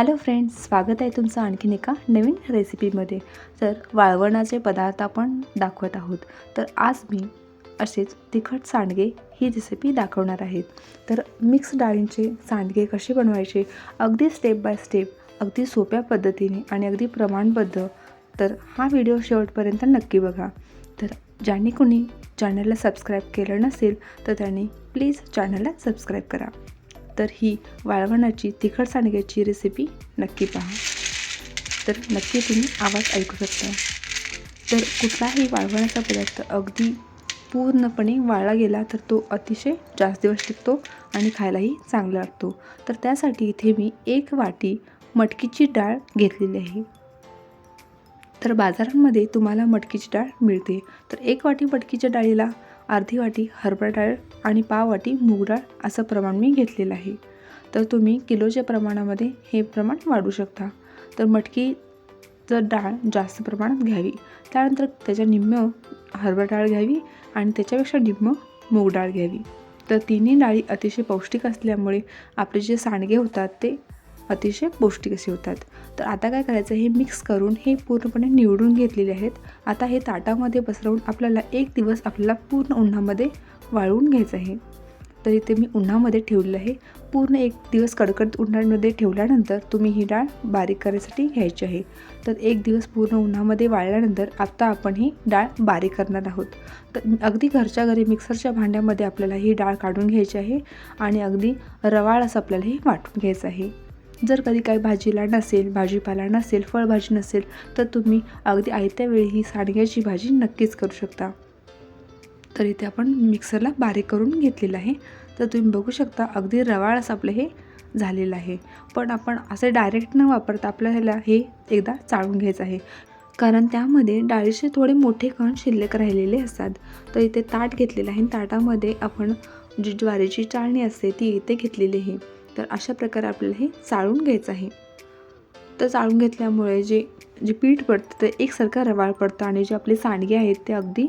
Hello friends स्वागत आहे तुमचं आणखीन एका नवीन रेसिपीमध्ये. तर वाळवणाचे पदार्थ आपण दाखवत आहोत. तर आज मी असेच तिखट सांडगे ही रेसिपी दाखवणार आहेत तर मिक्स डाळींचे सांडगे कसे बनवायचे अगदी स्टेप बाय स्टेप अगदी सोप्या पद्धतीने आणि अगदी प्रमाणबद्ध तर हा व्हिडिओ शेवटपर्यंत नक्की बघा. तर ज्यांनी कोणी चॅनलला सबस्क्राईब केलं नसेल तर त्यांनी प्लीज चॅनलला सबस्क्राईब करा. तर ही वाळवणाची तिखट सांडग्याची रेसिपी नक्की पहा. तर नक्की तुम्ही आवाज ऐकू शकता. तर कुठलाही वाळवणाचा पदार्थ अगदी पूर्णपणे वाळला गेला तर तो अतिशय जास्त दिवस टिकतो आणि खायलाही चांगला लागतो. तर त्यासाठी इथे मी एक वाटी मटकीची डाळ घेतलेली आहे. तर बाजारांमध्ये तुम्हाला मटकीची डाळ मिळते. तर एक वाटी मटकीच्या डाळीला अर्धी वाटी हरभरा डाळ आणि पाव वाटी मूग डाळ असं प्रमाण मी घेतलेलं आहे. तर तुम्ही किलोच्या प्रमाणामध्ये हे प्रमाण वाढवू शकता. तर मटकी जर डाळ जास्त प्रमाणात घ्यावी त्यानंतर त्याच्या निम्म हरभरा डाळ घ्यावी आणि त्याच्यापेक्षा निम्म मूग डाळ घ्यावी. तर तिन्ही डाळी अतिशय पौष्टिक असल्यामुळे आपले जे सांडगे होतात ते अतिशय पौष्टिक असे होतात. तर आता काय करायचं हे मिक्स करून हे पूर्णपणे निवडून घेतलेले आहेत. आता हे ताटामध्ये पसरवून आपल्याला एक दिवस आपल्याला पूर्ण उन्हामध्ये वाळवून घ्यायचं आहे. तर इथे मी उन्हामध्ये ठेवलेलं आहे. पूर्ण एक दिवस कडकड उन्हामध्ये ठेवल्यानंतर तुम्ही ही डाळ बारीक करायसाठी घ्यायची आहे. तर एक दिवस पूर्ण उन्हामध्ये वाळल्यानंतर आत्ता आपण ही डाळ बारीक करणार आहोत. तर अगदी घरच्या घरी मिक्सरच्या भांड्यामध्ये आपल्याला ही डाळ काढून घ्यायची आहे आणि अगदी रवाळ असं आपल्याला हे वाटून घ्यायचं आहे. जर कधी काही भाजीला नसेल भाजीपाला नसेल फळभाजी नसेल तर तुम्ही अगदी आयत्या वेळी ही सांडग्याची भाजी नक्कीच करू शकता. तर इथे आपण मिक्सरला बारीक करून घेतलेलं आहे. तर तुम्ही बघू शकता अगदी रवाळ असं आपलं हे झालेलं आहे. पण आपण असे डायरेक्ट न वापरता आपल्याला हे एकदा चाळून घ्यायचं आहे. कारण त्यामध्ये डाळीचे थोडे मोठे कण शिल्लक राहिलेले असतात. तर इथे ताट घेतलेलं आहे ताटामध्ये आपण जी ज्वारीची चाळणी असते ती इथे घेतलेली आहे. तर अशा प्रकारे आपल्याला हे चाळून घ्यायचं आहे. तर चाळून घेतल्यामुळे जे जे पीठ पडतं ते एकसारखं रवाळ पडतं आणि जे आपले सांडगे आहेत ते अगदी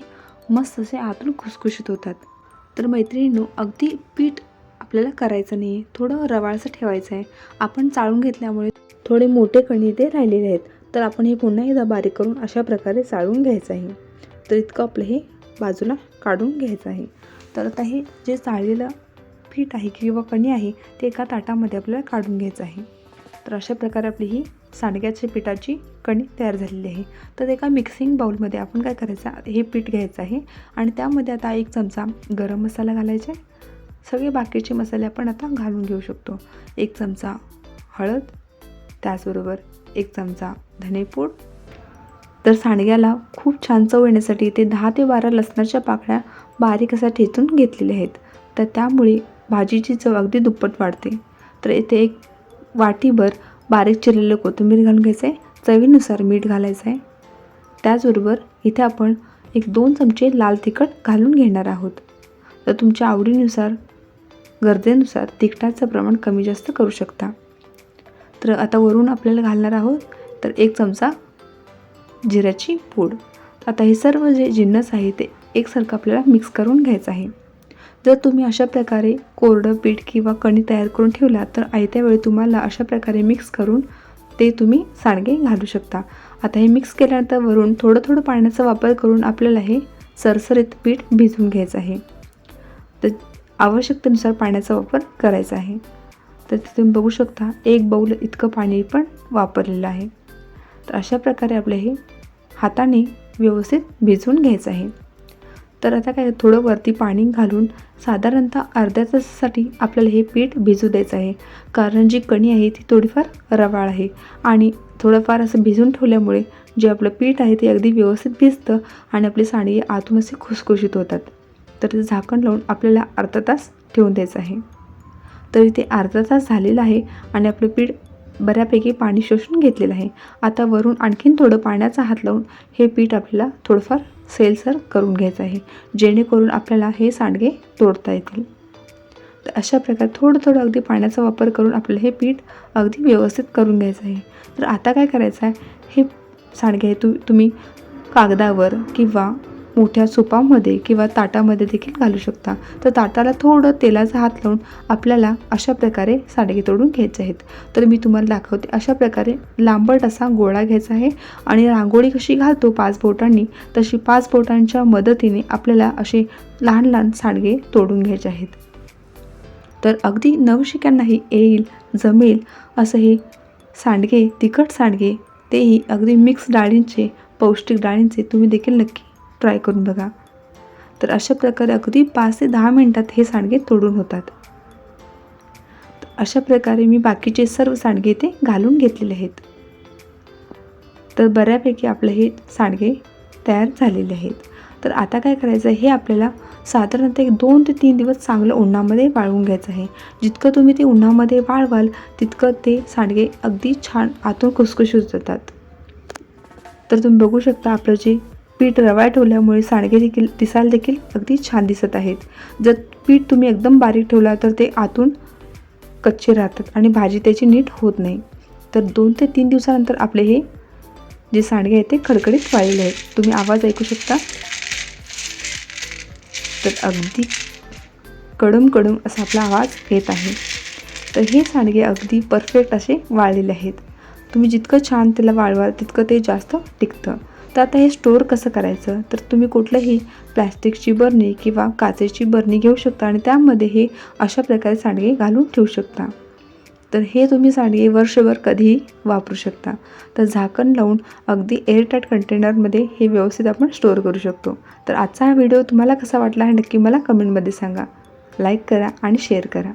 मस्त असे आतून खुसखुशीत होतात. तर मैत्रिणींनो अगदी पीठ आपल्याला करायचं नाही आहे थोडं रवाळसं ठेवायचं आहे. आपण चाळून घेतल्यामुळे थोडे मोठे कणी ते राहिलेले आहेत. तर आपण हे पुन्हा एकदा बारीक करून अशा प्रकारे चाळून घ्यायचं आहे. तर इतकं आपलं हे बाजूला काढून घ्यायचं आहे. तर आता हे जे चाळलेलं पीठ आहे किंवा कणी आहे ते एका ताटामध्ये आपल्याला काढून घ्यायचं आहे. तर अशा प्रकारे आपली ही सांडग्याच्या पिठाची कणी तयार झालेली आहे. तर एका मिक्सिंग बाउलमध्ये आपण काय करायचं हे पीठ घ्यायचं आहे आणि त्यामध्ये आता एक चमचा गरम मसाला घालायचा आहे. सगळे बाकीचे मसाले आपण आता घालून घेऊ शकतो. एक चमचा हळद त्याचबरोबर एक चमचा धनेपूड. तर सांडग्याला खूप छान चव येण्यासाठी ते दहा ते बारा लसणाच्या पाकळ्या बारीक असा ठेचून घेतलेल्या आहेत. तर त्यामुळे भाजीची चव अगदी दुप्पट वाढते. तर इथे एक वाटीभर बारीक चिरलेलं कोथिंबीर घालून घ्यायचं आहे चवीनुसार मीठ घालायचं आहे त्याचबरोबर इथे आपण एक दोन चमचे लाल तिखट घालून घेणार आहोत. तर तुमच्या आवडीनुसार गरजेनुसार तिखटाचं प्रमाण कमी जास्त करू शकता. तर आता वरून आपल्याला घालणार आहोत तर एक चमचा जिऱ्याची पूड. आता हे सर्व जे जिन्नस आहे ते एकसारखं आपल्याला मिक्स करून घ्यायचं आहे. जर तुम्ही अशा प्रकारे कोरडं पीठ किंवा कणी तयार करून ठेवला तर आयत्या वेळी तुम्हाला अशा प्रकारे मिक्स करून ते तुम्ही सांडगे घालू शकता. आता हे मिक्स केल्यानंतर वरून थोडं थोडं पाण्याचा वापर करून आपल्याला हे सरसरीत पीठ भिजवून घ्यायचं आहे. तर आवश्यकतेनुसार पाण्याचा वापर करायचा आहे. तर तुम्ही बघू शकता एक बाऊल इतकं पाणी पण वापरलेलं आहे. तर अशा प्रकारे आपलं हे हाताने व्यवस्थित भिजवून घ्यायचं आहे. तर आता काय थोडं वरती पाणी घालून साधारणतः अर्ध्या तासासाठी आपल्याला हे पीठ भिजू द्यायचं आहे. कारण जी कणी आहे ती थोडीफार रवाळ आहे. आणि थोडंफार असं भिजून ठेवल्यामुळे जे आपलं पीठ आहे ते अगदी व्यवस्थित भिजतं आणि आपली सांडगे आतून असे खुसखुशीत होतात. तर ते झाकण लावून आपल्याला अर्धा तास ठेवून द्यायचं आहे. तर इथे अर्धा तास झालेला आहे आणि आपलं पीठ बऱ्यापैकी पाणी शोषून घेतलेलं आहे. आता वरून आणखीन थोडं पाण्याचा हात लावून हे पीठ आपल्याला थोडंफार सेलसर करून घ्यायचं आहे जेणेकरून आपल्याला हे सांडगे तोडता येतील. तर अशा प्रकारे थोडं थोडं अगदी पाण्याचा वापर करून आपल्याला हे पीठ अगदी व्यवस्थित करून घ्यायचं आहे. तर आता काय करायचं आहे? हे सांडगे तु तुम्ही कागदावर किंवा मोठ्या सुपामध्ये किंवा ताटामध्ये देखील घालू शकता. तर ताटाला थोडं तेलाचा हात लावून आपल्याला अशा प्रकारे सांडगे तोडून घ्यायचे आहेत. तर मी तुम्हाला दाखवते अशा प्रकारे लांबट असा गोळा घ्यायचा आहे आणि रांगोळी कशी घालतो पाच बोटांनी तशी पाच बोटांच्या मदतीने आपल्याला असे लहान लहान सांडगे तोडून घ्यायचे आहेत. तर अगदी नवशिक्यांनाही येईल जमेल असं हे सांडगे तिखट सांडगे तेही अगदी मिक्स डाळींचे पौष्टिक डाळींचे तुम्ही देखील नक्की ट्राय करून बघा. तर अशा प्रकारे अगदी पाच ते दहा मिनटात हे सांडगे तोडून होतात. अशा प्रकारे मी बाकीचे सर्व सांडगे ते घालून घेतलेले आहेत. तर बऱ्यापैकी आपले हे सांडगे तयार झालेले आहेत. तर आता काय करायचं आहे हे आपल्याला साधारणतः एक दोन ते तीन दिवस चांगलं उन्हामध्ये वाळवून घ्यायचं आहे. जितकं तुम्ही ते उन्हामध्ये वाळवाल तितकं ते सांडगे अगदी छान आतून खुसखुशीत जातात तर तुम्ही बघू शकता आपलं जे पीठ रवा ठेवल्यामुळे सांडगे देखील दिसायला देखील अगदी छान दिसत आहेत. जर पीठ तुम्ही एकदम बारीक ठेवला तर ते आतून कच्चे राहतात आणि भाजी त्याची नीट होत नाही. तर दोन ते तीन दिवसानंतर आपले हे जे सांडगे आहेत ते खडखडीत वाळलेले आहेत. तुम्ही आवाज ऐकू शकता. तर अगदी कडम कडम असा आपला आवाज येत आहे. तर हे सांडगे अगदी परफेक्ट असे वाळलेले आहेत. तुम्ही जितकं छान त्याला वाळवाल तितकं ते जास्त टिकतं. तर आता हे स्टोअर कसं करायचं? तर तुम्ही कुठलंही प्लॅस्टिकची बरणी किंवा काचेची बरणी घेऊ शकता आणि त्यामध्ये हे अशा प्रकारे सांडगे घालून ठेवू शकता. तर हे तुम्ही सांडगे वर्षभर कधीही वापरू शकता. तर झाकण लावून अगदी एअरटाईट कंटेनरमध्ये हे व्यवस्थित आपण स्टोअर करू शकतो. तर आजचा हा व्हिडिओ तुम्हाला कसा वाटला हे नक्की मला कमेंटमध्ये सांगा. लाईक करा आणि शेअर करा.